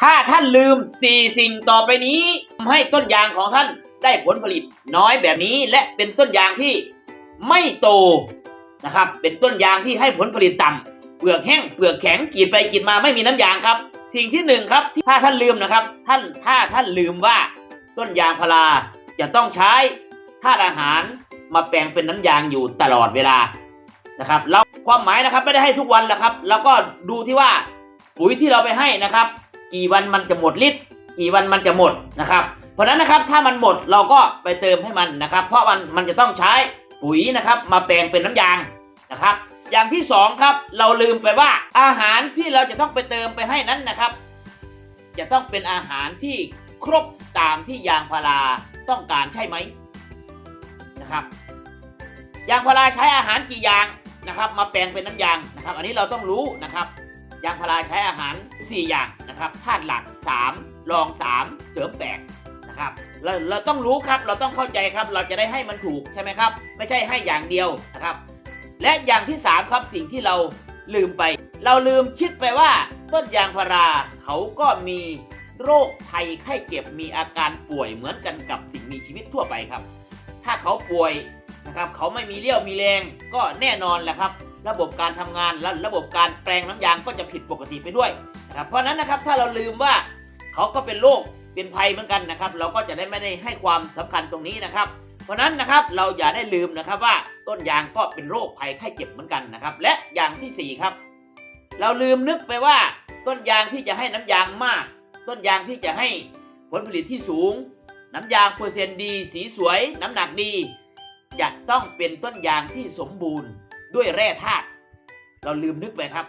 ถ้าท่านลืม 4 สิ่งต่อไปนี้ทำให้ต้นยางของท่านได้ผลผลิตน้อยแบบนี้และเป็นต้นยางที่ไม่โตนะครับ เป็นต้นยางที่ให้ผลผลิตต่ำเปลือกแห้งเปลือกแข็งกีดไปกีดมาไม่มีน้ำยางครับ สิ่งที่หนึ่งครับที่ถ้าท่านลืมนะครับ ท่านถ้าท่านลืมว่าต้นยางพาราจะต้องใช้ธาตุอาหารมาแปลงเป็นน้ำยางอยู่ตลอดเวลานะครับเราความหมายนะครับไม่ได้ให้ทุกวันแหละครับ แล้วก็ดูที่ว่าปุ๋ยที่เราไปให้นะครับ กี่วันมันจะหมดฤทธิ์กี่วันมันจะหมดนะครับ เพราะนั้นนะครับถ้ามันหมดเราก็ไปเติมให้มันนะครับ เพราะมันมันจะต้องใช้ปุ๋ยนะครับมาแปลงเป็นน้ำยางนะครับ อย่างที่สองครับเราลืมไปว่าอาหารที่เราจะต้องไปเติมไปให้นั้นนะครับ จะต้องเป็นอาหารที่ครบตามที่ยางพาราต้องการใช่ไหมนะครับ ยางพาราใช้อาหารกี่อย่างนะครับ มาแปลงเป็นน้ำยางนะครับ อันนี้เราต้องรู้นะครับ ยางพาราใช้อาหาร 4 อย่างนะครับธาตุหลัก 3 รอง 3 เสริมแตกนะครับเราเราต้องรู้ครับเราต้องเข้าใจครับ เราจะได้ให้มันถูกใช่ไหมครับ ไม่ใช่ให้อย่างเดียวนะครับ และอย่างที่ 3 ครับสิ่งที่เราลืมไป เราลืมคิดไปว่า ต้นยางพาราเขาก็มีโรคภัยไข้เจ็บมีอาการป่วยเหมือนกันกับสิ่งมีชีวิตทั่วไปครับ ถ้าเขาป่วยนะครับ เขาไม่มีเรี่ยวมีแรงก็แน่นอนแหละครับ ระบบการทำงานและระบบการแปลงน้ำยางก็จะผิดปกติไปด้วยนะครับเพราะนั้นนะครับถ้าเราลืมว่าเขาก็เป็นโรคเป็นภัยเหมือนกันนะครับ เราก็จะได้ไม่ได้ให้ความสำคัญตรงนี้นะครับ เพราะฉะนั้นนะครับเราอย่าได้ลืมนะครับว่าต้นยางก็เป็นโรคภัยไข้เจ็บเหมือนกันนะครับ และอย่างที่สี่ครับ เราลืมนึกไปว่า ต้นยางที่จะให้น้ำยางมาก ต้นยางที่จะให้ผลผลิตที่สูง น้ำยางเปอร์เซ็นต์ดี สีสวย น้ำหนักดีจะต้องเป็นต้นยางที่สมบูรณ์ ด้วยแร่ธาตุเราลืมนึกไปครับ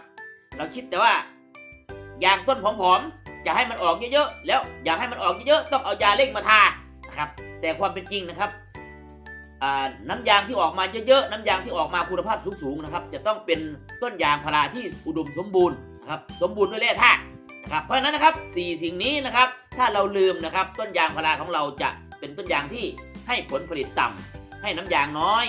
เราคิดแต่ว่ายางต้นผอมๆจะให้มันออกเยอะๆแล้วอยากให้มันออกเยอะๆต้องเอายาเร่งมาทานะครับ แต่ความเป็นจริงนะครับน้ำยางที่ออกมาเยอะๆน้ำยางที่ออกมาคุณภาพสูงๆนะครับ จะต้องเป็นต้นยางพาราที่อุดมสมบูรณ์นะครับสมบูรณ์ด้วยแร่ธาตุนะครับเพราะฉะนั้นนะครับสี่สิ่งนี้นะครับ ถ้าเราลืมนะครับ ต้นยางพาราของเราจะเป็นต้นยางที่ให้ผลผลิตต่ำให้น้ำยางน้อย